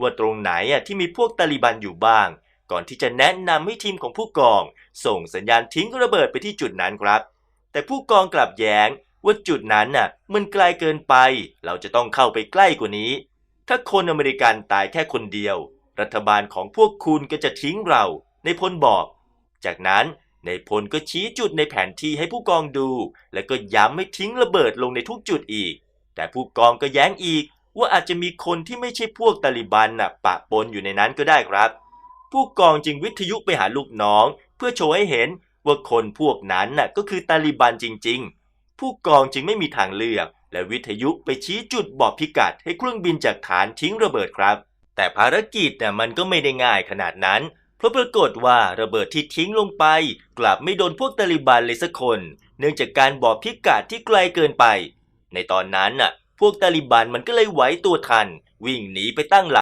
ว่าตรงไหนอะที่มีพวกตาลิบันอยู่บ้าง ก่อนที่จะแนะนำให้ทีมของผู้กอง ส่งสัญญาณทิ้งระเบิดไปที่จุดนั้นครับ แต่ผู้กองกลับแย้งว่าจุดนั้นน่ะมันไกลเกินไป เราจะต้องเข้าไปใกล้กว่านี้ ถ้าคนอเมริกันตายแค่คนเดียว รัฐบาลของพวกคุณก็จะทิ้งเราในพลบอก จากนั้นในพลก็ชี้จุดในแผนที่ให้ผู้กองดู แล้วก็ย้ำไม่ทิ้งระเบิดลงในทุกจุดอีก แต่ผู้กองก็แย้งอีก ว่าอาจจะมีคนที่ไม่ใช่พวกตาลิบันน่ะปะปนอยู่ในนั้นก็ได้ครับ ผู้กองจึงวิทยุไปหาลูกน้อง เพื่อโชว์ให้เห็นว่าคนพวกนั้นน่ะก็คือตาลิบันจริง ๆ ผู้กองจึงไม่มีทางเลือก และวิทยุไปชี้จุดบอกพิกัดให้เครื่องบินจากฐานทิ้งระเบิดครับ แต่ภารกิจน่ะมันก็ไม่ได้ง่ายขนาดนั้น เพราะปรากฏว่าระเบิดที่ทิ้งลงไป กลับไม่โดนพวกตาลิบันเลยสักคน เนื่องจากการบอกพิกัดที่ไกลเกินไป ในตอนนั้นน่ะ พวกตาลิบันมันก็เลยไหวตัวทัน วิ่งหนีไปตั้งหลัก